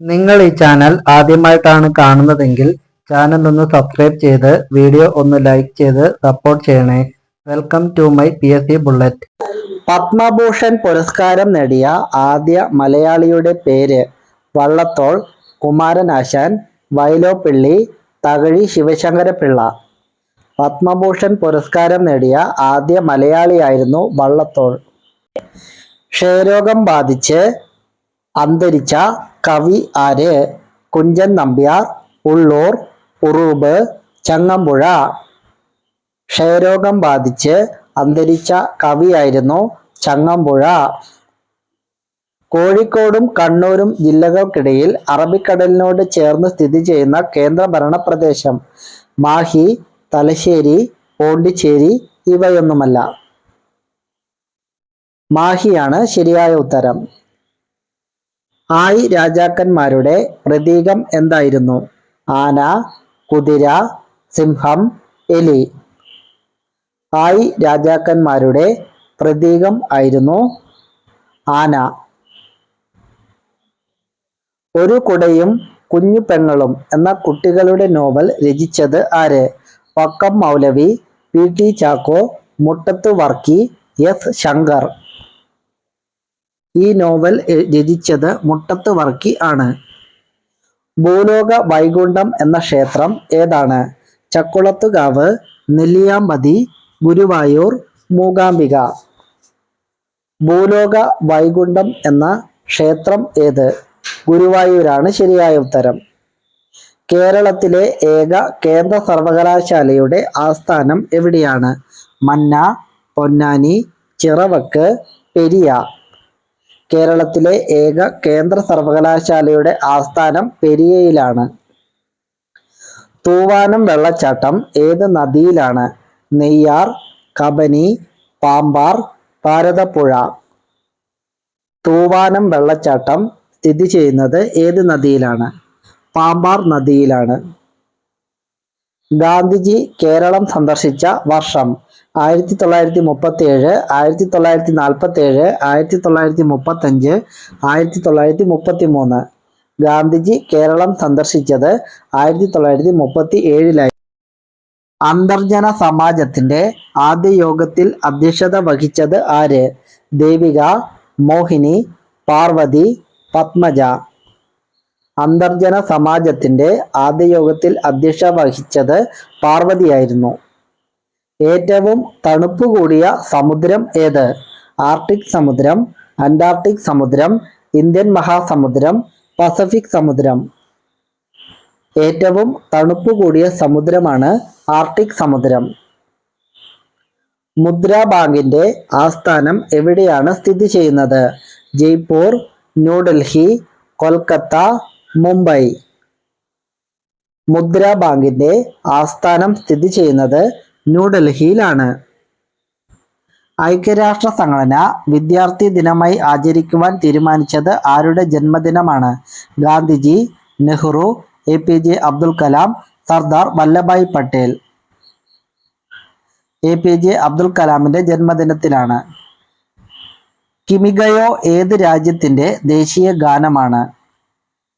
നിങ്ങൾ ഈ ചാനൽ ആദ്യമായിട്ടാണ് കാണുന്നതെങ്കിൽ ചാനൽ ഒന്ന് സബ്സ്ക്രൈബ് ചെയ്ത് വീഡിയോ ഒന്ന് ലൈക്ക് ചെയ്ത് സപ്പോർട്ട് ചെയ്യണേ. Welcome to my P S C bullet Padma Bhushan പുരസ്കാരം നേടിയ ആദ്യ മലയാളിയുടെ പേര് വള്ളത്തോൾ കുമാരനാശാൻ വൈലോപ്പിള്ളി തകഴി ശിവശങ്കരപിള്ള പത്മഭൂഷൺ പുരസ്കാരം നേടിയ ആദ്യ മലയാളിയായിരുന്നു വള്ളത്തോൾ. ക്ഷയരോഗം ബാധിച്ച് അന്തരിച്ച കവി ആര്? കുഞ്ചൻ നമ്പ്യാർ ഉള്ളൂർ ഉറൂബ് ചങ്ങമ്പുഴ. ക്ഷയരോഗം ബാധിച്ച് അന്തരിച്ച കവിയായിരുന്നു ചങ്ങമ്പുഴ. കോഴിക്കോടും കണ്ണൂരും ജില്ലകൾക്കിടയിൽ അറബിക്കടലിനോട് ചേർന്ന് സ്ഥിതി ചെയ്യുന്ന കേന്ദ്രഭരണ പ്രദേശം മാഹി തലശ്ശേരി പോണ്ടിച്ചേരി ഇവയൊന്നുമല്ല. മാഹിയാണ് ശരിയായ ഉത്തരം. ആയി രാജാക്കന്മാരുടെ പ്രതീകം എന്തായിരുന്നു? ആന കുതിര സിംഹം എലി. ആയി രാജാക്കന്മാരുടെ പ്രതീകം ആയിരുന്നു ആന. ഒരു കുടയും കുഞ്ഞു പെങ്ങളും എന്ന കുട്ടികളുടെ നോവൽ രചിച്ചത് ആര്? Vakkom Moulavi P T Chacko Muttathu Varkey S Shankar. ഈ നോവൽ രചിച്ചത് മുട്ടത്ത് വർക്കി ആണ്. ഭൂലോക വൈകുണ്ഠം എന്ന ക്ഷേത്രം ഏതാണ്? ചക്കുളത്തുകാവ് നെല്ലിയാമ്പതി ഗുരുവായൂർ മൂകാംബിക. ഭൂലോക വൈകുണ്ഠം എന്ന ക്ഷേത്രം ഏത്? ഗുരുവായൂരാണ് ശരിയായ ഉത്തരം. കേരളത്തിലെ ഏക കേന്ദ്ര സർവകലാശാലയുടെ ആസ്ഥാനം എവിടെയാണ്? മന്ന പൊന്നാനി ചിറവക്ക് പെരിയ. കേരളത്തിലെ ഏക കേന്ദ്ര സർവകലാശാലയുടെ ആസ്ഥാനം പെരിയയിലാണ്. തൂവാനം വെള്ളച്ചാട്ടം ഏത് നദിയിലാണ്? നെയ്യാർ കബനി പാമ്പാർ ഭാരതപ്പുഴ തൂവാനം വെള്ളച്ചാട്ടം സ്ഥിതി ചെയ്യുന്നത് ഏത് നദിയിലാണ്? പാമ്പാർ നദിയിലാണ്. ഗാന്ധിജി കേരളം സന്ദർശിച്ച വർഷം ആയിരത്തി തൊള്ളായിരത്തി മുപ്പത്തി ഏഴ് ആയിരത്തി തൊള്ളായിരത്തി നാൽപ്പത്തി ഏഴ് ആയിരത്തി തൊള്ളായിരത്തി മുപ്പത്തഞ്ച് ആയിരത്തി തൊള്ളായിരത്തി മുപ്പത്തി മൂന്ന് ഗാന്ധിജി കേരളം സന്ദർശിച്ചത് ആയിരത്തി തൊള്ളായിരത്തി മുപ്പത്തി ഏഴിലായി അന്തർജന സമാജത്തിന്റെ ആദ്യ യോഗത്തിൽ അധ്യക്ഷത വഹിച്ചത് ആര്? ദേവിക മോഹിനി പാർവതി പത്മജ. അന്തർജന സമാജത്തിന്റെ ആദ്യ യോഗത്തിൽ അധ്യക്ഷ വഹിച്ചത് പാർവതിയായിരുന്നു. ഏറ്റവും തണുപ്പ് കൂടിയ സമുദ്രം ഏത്? ആർട്ടിക് സമുദ്രം അന്റാർട്ടിക് സമുദ്രം ഇന്ത്യൻ മഹാസമുദ്രം പസഫിക് സമുദ്രം. ഏറ്റവും തണുപ്പ് കൂടിയ സമുദ്രമാണ് ആർട്ടിക് സമുദ്രം. മുദ്രാ ബാങ്കിന്റെ ആസ്ഥാനം എവിടെയാണ് സ്ഥിതി ചെയ്യുന്നത്? ജയ്പൂർ ന്യൂഡൽഹി കൊൽക്കത്ത മുംബൈ. മുദ്രാ ബാങ്കിന്റെ ആസ്ഥാനം സ്ഥിതി ചെയ്യുന്നത് ന്യൂഡൽഹിയിലാണ്. ഐക്യരാഷ്ട്ര സംഘടന വിദ്യാർത്ഥി ദിനമായി ആചരിക്കുവാൻ തീരുമാനിച്ചത് ആരുടെ ജന്മദിനമാണ്? Gandhiji Nehru A P J Abdul Kalam Sardar Vallabhbhai Patel. A P J Abdul കലാമിന്റെ ജന്മദിനത്തിലാണ്. കിമിഗയോ ഏത് രാജ്യത്തിന്റെ ദേശീയ ഗാനമാണ്?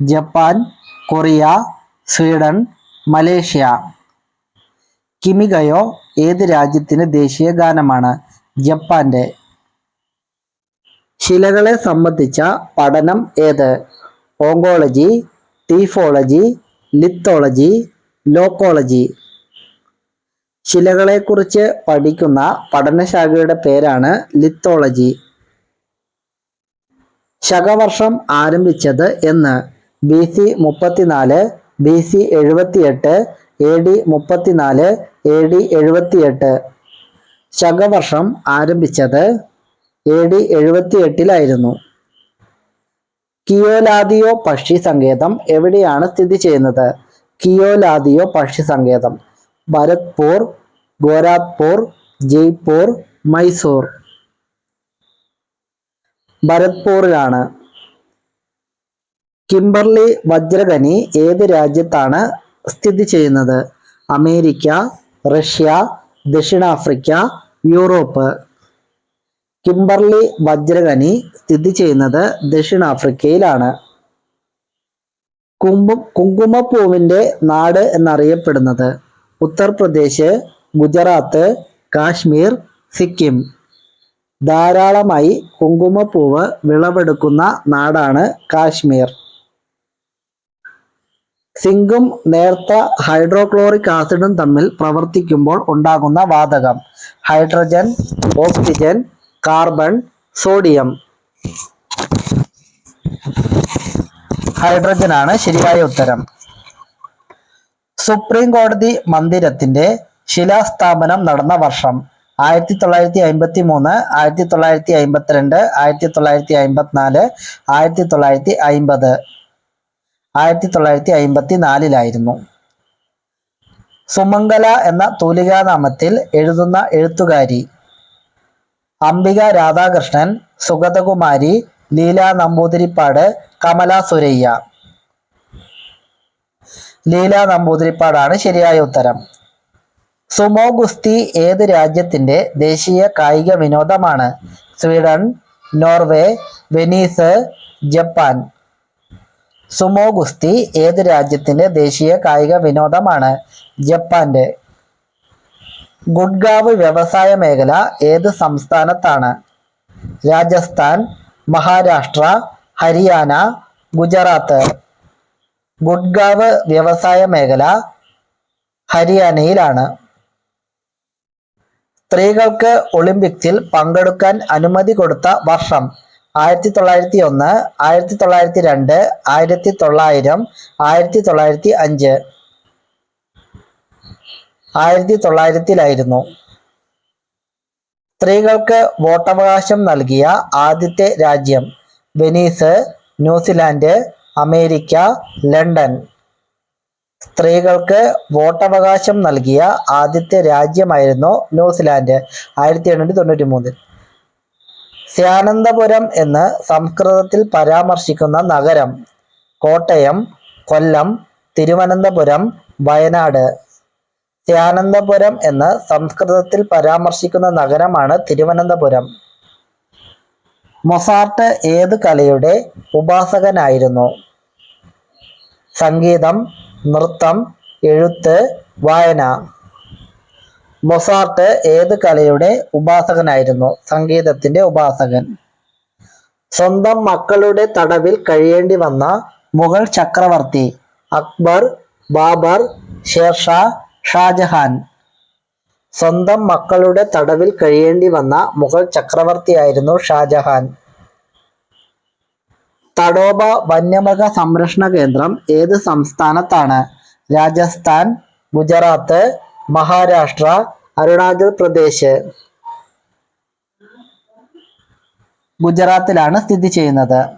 Japan Korea Sweden Malaysia. Kimigayo ഏത് രാജ്യത്തിന് ദേശീയ ഗാനമാണ്? ജപ്പാന്റെ. ശിലകളെ സംബന്ധിച്ച പഠനം ഏത്? ഓങ്കോളജി ടീഫോളജി ലിത്തോളജി ലോക്കോളജി. ശിലകളെക്കുറിച്ച് പഠിക്കുന്ന പഠനശാഖയുടെ പേരാണ് ലിത്തോളജി. ശകവർഷം ആരംഭിച്ചത് എന്ന്. ബി സി മുപ്പത്തിനാല് ബി സി എഴുപത്തിയെട്ട് എ ഡി മുപ്പത്തിനാല് എ ഡി എഴുപത്തിയെട്ട്. ശകവർഷം ആരംഭിച്ചത് എ ഡി എഴുപത്തിയെട്ടിലായിരുന്നു. കിയോലാദിയോ പക്ഷി സങ്കേതം എവിടെയാണ് സ്ഥിതി ചെയ്യുന്നത്? കിയോലാദിയോ പക്ഷി സങ്കേതം. ഭരത്പൂർ ഗോരാഖ്പൂർ ജയ്പൂർ മൈസൂർ. ഭരത്പൂറിലാണ്. കിംബർലി വജ്രഖനി ഏത് രാജ്യത്താണ് സ്ഥിതി ചെയ്യുന്നത്? അമേരിക്ക റഷ്യ ദക്ഷിണാഫ്രിക്ക യൂറോപ്പ്. കിംബർലി വജ്രഖനി സ്ഥിതി ചെയ്യുന്നത് ദക്ഷിണാഫ്രിക്കയിലാണ്. കുമ്പു കുങ്കുമപ്പൂവിന്റെ നാട് എന്നറിയപ്പെടുന്നത്. ഉത്തർപ്രദേശ് ഗുജറാത്ത് കാശ്മീർ സിക്കിം. ധാരാളമായി കുങ്കുമപ്പൂവ് വിളവെടുക്കുന്ന നാടാണ് കാശ്മീർ. സിങ്കും നേർത്ത ഹൈഡ്രോക്ലോറിക് ആസിഡും തമ്മിൽ പ്രവർത്തിക്കുമ്പോൾ ഉണ്ടാകുന്ന വാതകം. Hydrogen oxygen carbon sodium. Hydrogen ആണ് ശരിയായ ഉത്തരം. സുപ്രീം കോടതി മന്ദിരത്തിന്റെ ശിലാസ്ഥാപനം നടന്ന വർഷം. ആയിരത്തി തൊള്ളായിരത്തി അമ്പത്തി മൂന്ന് ആയിരത്തി തൊള്ളായിരത്തി അമ്പത്തിരണ്ട് ആയിരത്തി തൊള്ളായിരത്തി അമ്പത്തിനാല് ആയിരത്തി തൊള്ളായിരത്തി അമ്പത് ആയിരത്തി തൊള്ളായിരത്തി അയിമ്പത്തി നാലിലായിരുന്നു സുമംഗല എന്ന തൂലികാനാമത്തിൽ എഴുതുന്ന എഴുത്തുകാരി അംബിക രാധാകൃഷ്ണൻ സുഗതകുമാരി ലീല നമ്പൂതിരിപ്പാട് കമല സുരയ്യ. ലീല നമ്പൂതിരിപ്പാടാണ് ശരിയായ ഉത്തരം. സുമോ ഗുസ്തി ഏത് രാജ്യത്തിന്റെ ദേശീയ കായിക വിനോദമാണ്? Sweden Norway Venice Japan. Sumo ഗുസ്തി ഏത് രാജ്യത്തിന്റെ ദേശീയ കായിക വിനോദമാണ്? ജപ്പാന്റെ ഗുഡ്ഗാവ് വ്യവസായ മേഖല ഏത് സംസ്ഥാനത്താണ്? രാജസ്ഥാൻ മഹാരാഷ്ട്ര ഹരിയാന ഗുജറാത്ത്. ഗുഡ്ഗാവ് വ്യവസായ മേഖല ഹരിയാനയിലാണ്. സ്ത്രീകൾക്ക് ഒളിമ്പിക്സിൽ പങ്കെടുക്കാൻ അനുമതി കൊടുത്ത വർഷം ആയിരത്തി തൊള്ളായിരത്തി ഒന്ന് ആയിരത്തി തൊള്ളായിരത്തി രണ്ട് ആയിരത്തി തൊള്ളായിരം ആയിരത്തി തൊള്ളായിരത്തി അഞ്ച് ആയിരത്തി തൊള്ളായിരത്തിലായിരുന്നു സ്ത്രീകൾക്ക് വോട്ടവകാശം നൽകിയ ആദ്യത്തെ രാജ്യം വെനീസ് ന്യൂസിലാൻഡ് അമേരിക്ക ലണ്ടൻ. സ്ത്രീകൾക്ക് വോട്ടവകാശം നൽകിയ ആദ്യത്തെ രാജ്യമായിരുന്നു ന്യൂസിലാൻഡ് ആയിരത്തി എണ്ണൂറ്റി തൊണ്ണൂറ്റി മൂന്നിൽ സ്യാനന്തപുരം എന്ന് സംസ്കൃതത്തിൽ പരാമർശിക്കുന്ന നഗരം കോട്ടയം കൊല്ലം തിരുവനന്തപുരം വയനാട്. സ്യാനന്തപുരം എന്ന് സംസ്കൃതത്തിൽ പരാമർശിക്കുന്ന നഗരമാണ് തിരുവനന്തപുരം. മൊസാർട്ട് ഏത് കലയുടെ ഉപാസകനായിരുന്നു? സംഗീതം നൃത്തം എഴുത്ത് വായന. മൊസാർട്ട് ഏത് കലയുടെ ഉപാസകനായിരുന്നു? സംഗീതത്തിന്റെ ഉപാസകൻ. സ്വന്തം മക്കളുടെ തടവിൽ കഴിയേണ്ടി വന്ന മുഗൾ ചക്രവർത്തി അക്ബർ ബാബർ ഷേർഷാ ഷാജഹാൻ. സ്വന്തം മക്കളുടെ തടവിൽ കഴിയേണ്ടി വന്ന മുഗൾ ചക്രവർത്തിയായിരുന്നു ഷാജഹാൻ. തടോബ വന്യമൃഗ സംരക്ഷണ കേന്ദ്രം ഏത് സംസ്ഥാനത്താണ്? രാജസ്ഥാൻ ഗുജറാത്ത് മഹാരാഷ്ട്ര അരുണാചൽ പ്രദേശ്. ഗുജറാത്തിലാണ് സ്ഥിതി ചെയ്യുന്നത്.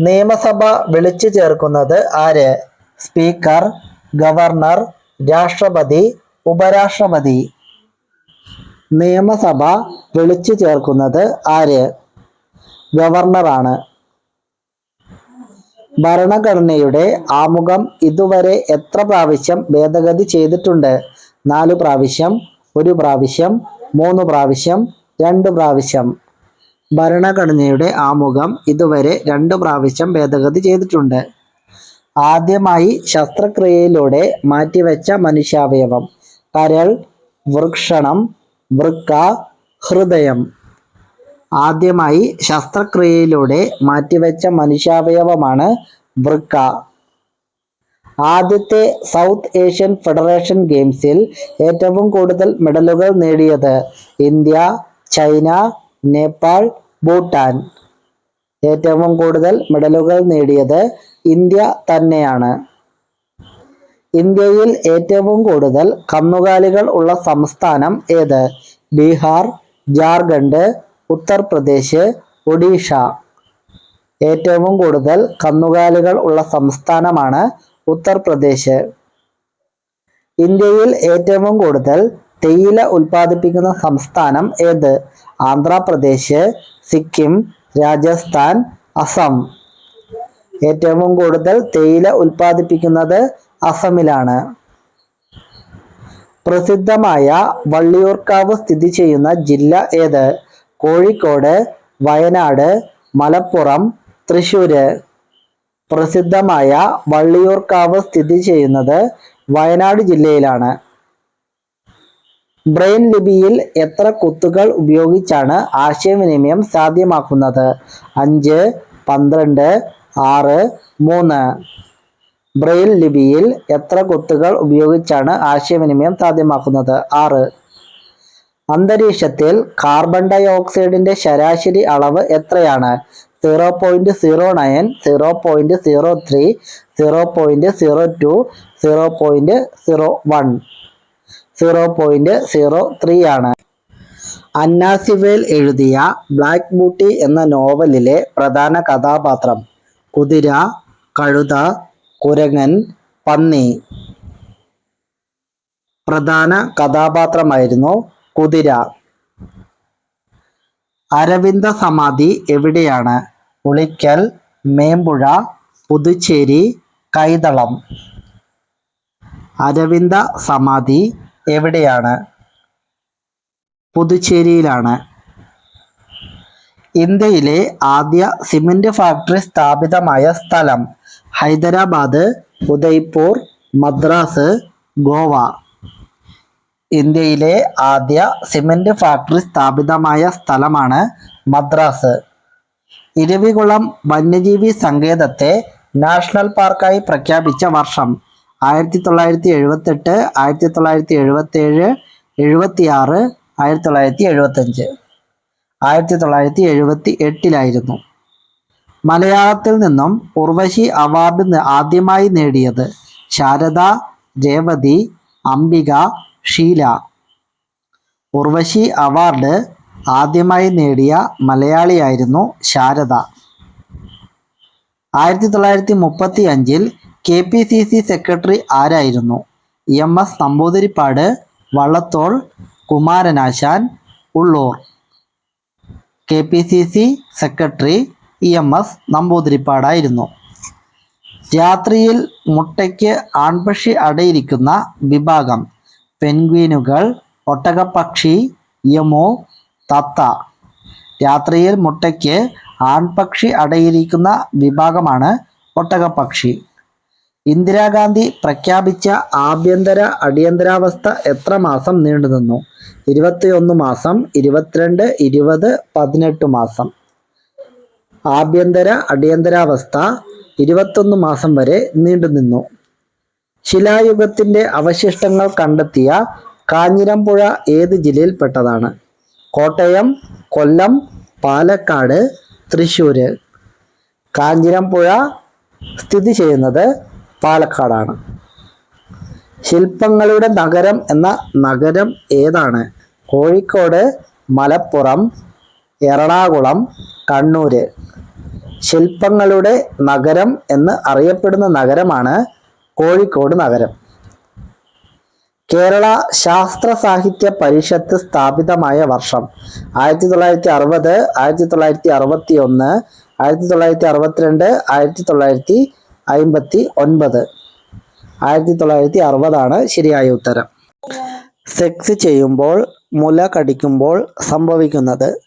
നിയമസഭ വിളിച്ചു ചേർക്കുന്നത് ആര്? സ്പീക്കർ ഗവർണർ രാഷ്ട്രപതി ഉപരാഷ്ട്രപതി. നിയമസഭ വിളിച്ചു ചേർക്കുന്നത് ആര്? ഗവർണറാണ്. ഭരണഘടനയുടെ ആമുഖം ഇതുവരെ എത്ര പ്രാവശ്യം ഭേദഗതി ചെയ്തിട്ടുണ്ട്? നാലു പ്രാവശ്യം ഒരു പ്രാവശ്യം മൂന്ന് പ്രാവശ്യം രണ്ട് പ്രാവശ്യം. ഭരണഘടനയുടെ ആമുഖം ഇതുവരെ രണ്ട് പ്രാവശ്യം ഭേദഗതി ചെയ്തിട്ടുണ്ട്. ആദ്യമായി ശസ്ത്രക്രിയയിലൂടെ മാറ്റിവെച്ച മനുഷ്യാവയവം കരൾ വൃക്ഷണം വൃക്ക ഹൃദയം. ആദ്യമായി ശസ്ത്രക്രിയയിലൂടെ മാറ്റിവെച്ച മനുഷ്യാവയവമാണ് വൃക്ക. ആദ്യത്തെ സൗത്ത് ഏഷ്യൻ ഫെഡറേഷൻ ഗെയിംസിൽ ഏറ്റവും കൂടുതൽ മെഡലുകൾ നേടിയത് ഇന്ത്യ ചൈന നേപ്പാൾ ഭൂട്ടാൻ. ഏറ്റവും കൂടുതൽ മെഡലുകൾ നേടിയത് ഇന്ത്യ തന്നെയാണ്. ഇന്ത്യയിൽ ഏറ്റവും കൂടുതൽ കന്നുകാലികൾ ഉള്ള സംസ്ഥാനം ഏത്? ബീഹാർ ജാർഖണ്ഡ് ഉത്തർപ്രദേശ് ഒഡീഷ. ഏറ്റവും കൂടുതൽ കന്നുകാലികൾ ഉള്ള സംസ്ഥാനമാണ് ഉത്തർപ്രദേശ്. ഇന്ത്യയിൽ ഏറ്റവും കൂടുതൽ തേയില ഉൽപ്പാദിപ്പിക്കുന്ന സംസ്ഥാനം ഏത്? ആന്ധ്രാപ്രദേശ് സിക്കിം രാജസ്ഥാൻ അസം. ഏറ്റവും കൂടുതൽ തേയില ഉൽപ്പാദിപ്പിക്കുന്നത് അസമിലാണ്. പ്രസിദ്ധമായ വള്ളിയൂർക്കാവ് സ്ഥിതി ചെയ്യുന്ന ജില്ല ഏത്? കോഴിക്കോട് വയനാട് മലപ്പുറം തൃശ്ശൂര്. പ്രസിദ്ധമായ വള്ളിയൂർക്കാവ് സ്ഥിതി ചെയ്യുന്നത് വയനാട് ജില്ലയിലാണ്. ബ്രെയിൻ ലിപിയിൽ എത്ര കുത്തുകൾ ഉപയോഗിച്ചാണ് ആശയവിനിമയം സാധ്യമാക്കുന്നത്? അഞ്ച് പന്ത്രണ്ട് ആറ് മൂന്ന്. ബ്രെയിൻ ലിപിയിൽ എത്ര കുത്തുകൾ ഉപയോഗിച്ചാണ് ആശയവിനിമയം സാധ്യമാക്കുന്നത്? ആറ്. അന്തരീക്ഷത്തിൽ കാർബൺ ഡൈ ഓക്സൈഡിന്റെ ശരാശരി അളവ് എത്രയാണ്? Zero point zero nine zero point zero three zero point zero two zero point zero one zero point zero three ആണ്. അന്നാസിവേൽ എഴുതിയ ബ്ലാക്ക് ബൂട്ടി എന്ന നോവലിലെ പ്രധാന കഥാപാത്രം കുതിര കഴുത കുരങ്ങൻ പന്നി. പ്രധാന കഥാപാത്രമായിരുന്നു കുതിര. അരവിന്ദ സമാധി എവിടെയാണ്? ഉളിക്കൽ മേമ്പുഴ പുതുച്ചേരി കൈതളം. അരവിന്ദ സമാധി എവിടെയാണ്? പുതുച്ചേരിയിലാണ്. ഇന്ത്യയിലെ ആദ്യ സിമന്റ് ഫാക്ടറി സ്ഥാപിതമായ സ്ഥലം ഹൈദരാബാദ് ഉദയ്പൂർ മദ്രാസ് ഗോവ. ഇന്ത്യയിലെ ആദ്യ സിമന്റ് ഫാക്ടറി സ്ഥാപിതമായ സ്ഥലമാണ് മദ്രാസ്. ഇരവികുളം വന്യജീവി സങ്കേതത്തെ നാഷണൽ പാർക്കായി പ്രഖ്യാപിച്ച വർഷം ആയിരത്തി തൊള്ളായിരത്തി എഴുപത്തെട്ട് ആയിരത്തി തൊള്ളായിരത്തി എഴുപത്തേഴ് എഴുപത്തി ആറ് ആയിരത്തി തൊള്ളായിരത്തി എഴുപത്തഞ്ച് ആയിരത്തി തൊള്ളായിരത്തി എഴുപത്തി എട്ടിലായിരുന്നു മലയാളത്തിൽ നിന്നും ഉർവശി അവാർഡ് ആദ്യമായി നേടിയത് ശാരദ രേവതി അംബിക ഷീല. ഉർവശി അവാർഡ് ആദ്യമായി നേടിയ മലയാളിയായിരുന്നു ശാരദ. ആയിരത്തി തൊള്ളായിരത്തി മുപ്പത്തി അഞ്ചിൽ K P C C secretary ആരായിരുന്നു? M S Namboodiripad Vallathol Kumaranasan Ulloor. K P C C secretary M S നമ്പൂതിരിപ്പാടായിരുന്നു. രാത്രിയിൽ മുട്ടയ്ക്ക് ആൺപക്ഷി അടയിരിക്കുന്ന വിഭാഗം പെൻഗ്വീനുകൾ ഒട്ടകപ്പക്ഷി യമു തത്ത. രാത്രിയിൽ മുട്ടയ്ക്ക് ആൺപക്ഷി അടയിരിക്കുന്ന വിഭാഗമാണ് ഒട്ടകപ്പക്ഷി. ഇന്ദിരാഗാന്ധി പ്രഖ്യാപിച്ച ആഭ്യന്തര അടിയന്തരാവസ്ഥ എത്ര മാസം നീണ്ടുനിന്നു? ഇരുപത്തിയൊന്ന് മാസം ഇരുപത്തിരണ്ട് ഇരുപത് പതിനെട്ട് മാസം. ആഭ്യന്തര അടിയന്തരാവസ്ഥ ഇരുപത്തൊന്ന് മാസം വരെ നീണ്ടുനിന്നു. ശിലായുഗത്തിന്റെ അവശിഷ്ടങ്ങൾ കണ്ടെത്തിയ കാഞ്ഞിരമ്പുഴ ഏത് ജില്ലയിൽപ്പെട്ടതാണ് കോട്ടയം കൊല്ലം പാലക്കാട് തൃശ്ശൂര്. കാഞ്ഞിരമ്പുഴ സ്ഥിതി ചെയ്യുന്നത് പാലക്കാടാണ്. ശില്പങ്ങളുടെ നഗരം എന്ന നഗരം ഏതാണ്? കോഴിക്കോട് മലപ്പുറം എറണാകുളം കണ്ണൂര്. ശില്പങ്ങളുടെ നഗരം എന്ന് അറിയപ്പെടുന്ന നഗരമാണ് കോഴിക്കോട് നഗരം. കേരള ശാസ്ത്ര സാഹിത്യ പരിഷത്ത് സ്ഥാപിതമായ വർഷം. ആയിരത്തി തൊള്ളായിരത്തി അറുപത് ആയിരത്തി തൊള്ളായിരത്തി അറുപത്തി ഒന്ന് ആയിരത്തി തൊള്ളായിരത്തി അറുപത്തിരണ്ട് ആയിരത്തി തൊള്ളായിരത്തി അയിമ്പത്തി ഒൻപത് ആയിരത്തി തൊള്ളായിരത്തി അറുപതാണ് ശരിയായ ഉത്തരം. സെക്സ് ചെയ്യുമ്പോൾ മുല കടിക്കുമ്പോൾ സംഭവിക്കുന്നത്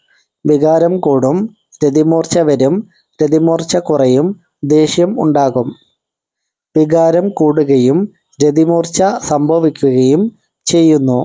വികാരം കൂടും രതിമൂർച്ച വരും രതിമൂർച്ച കുറയും ദേഷ്യം ഉണ്ടാകും. വികാരം കൂടുകയും രതിമൂർച്ച സംഭവിക്കുകയും ചെയ്യുന്നു.